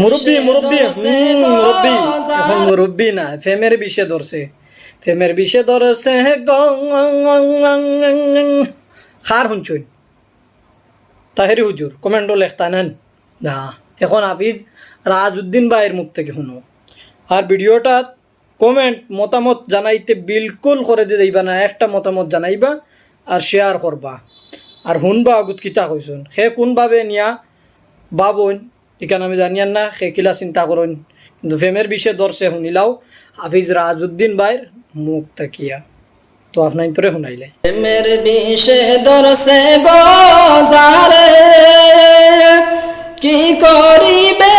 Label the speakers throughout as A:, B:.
A: মুরব্বী মুরব্বী মুরব্বী। এখন মুরব্বী না ফেমের বিষে ধরছে। ফেমের বিষে ধরছে খার শুনছুন তাহেরি হুজুর কমেন্টও লেখতা নেন? না এখন হাফিজ রাজউদ্দিন ভাইয়ের মুখ থেকে শুনো। আর ভিডিওটা কমেন্ট মতামত জানাইতে বিলকুল করে দিয়ে যাইবা না একটা মতামত জানাইবা আর শেয়ার করবা। আর শুনবা আগুত কিতা কইসুন? সে কোনভাবে নিয়া বাবন এখানে আমি জানিয়ান না, সে কিলা চিন্তা করুন। কিন্তু ফেমের বিষয়ে ধরছে শুনিলাও হাফিজ রাজউদ্দিন ভাইয়ের মুখ তাকিয়া। তো আপনার তোরে শুনাইলে।
B: প্রেমের বিষে দরসে গোজারে, কি করিবে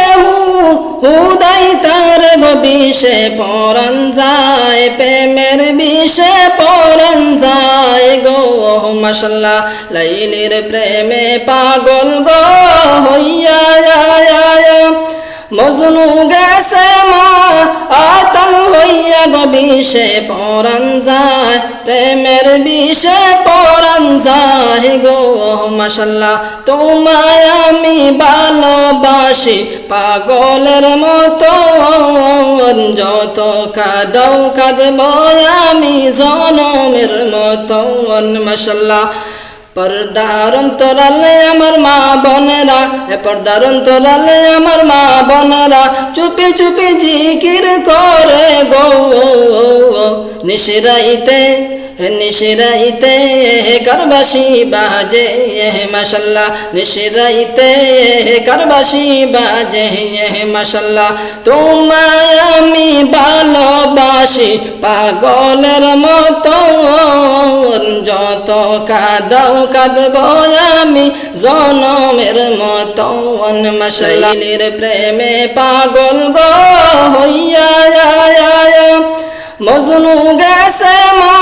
B: হুদাই তার গো বিষে পরান যায় প্রেমের বিষে পরান যায় গো। মাসাল্লাহ লাইলির প্রেমে পাগল গো হইয়া মজনু গেছে মা, আতল হইয়া গো বিষে যায়, প্রেমের বিষে পরান যায় গো। মাসাল্লাহ তোমায় আমি ভালোবাসি, পাগলের মতো, যত কাদাও কাঁদব আমি জনমের মতো মাসাল্লাহ পর্দার অন্তরালে আমার মা বোনেরা, এ পর্দার অন্তরালে আমার মা বোনেরা, চুপি চুপি জিকির করে গো, নিশিরাইতে নিশিরাইতে কারবাসি বাজে মাসাল্লাহ নিশিরাইতে কারবাসি বাজে মাসাল্লাহ তোমায় আমি ভালোবাসি পাগলের মতো যত কাদাও কাঁদব আমি জনমের মতন। মশাইলের প্রেমে পাগল গো হইয়া মজনু গেছে মা,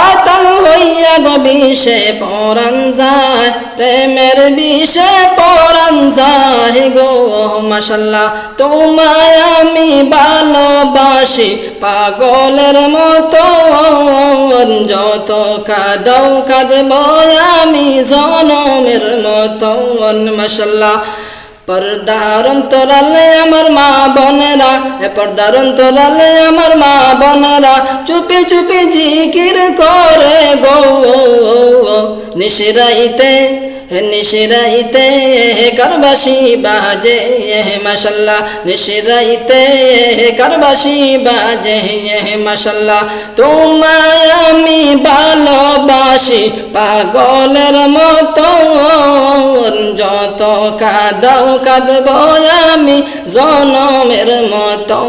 B: আতল হইয়া গো বিষে পরান যায় প্রেমের বিষে। পরান গো মাসাল্লাহ তোমায় আমি ভালোবাসি, পাগলের মতো যত কাদাও কাঁদব আমি জনমের মতন মাসাল্লাহ পর্দার অন্তরালে আমার মা বোনেরা, এ পর্দার অন্তরালে আমার মা বোনেরা চুপি চুপি জিকির করে গো। বাজে কারবাসি বাজে মাসাল্লাহ তোমায় আমি ভালোবাসি পাগলের মতো। যত কাদাও কাঁদব আমি জনমের মতো।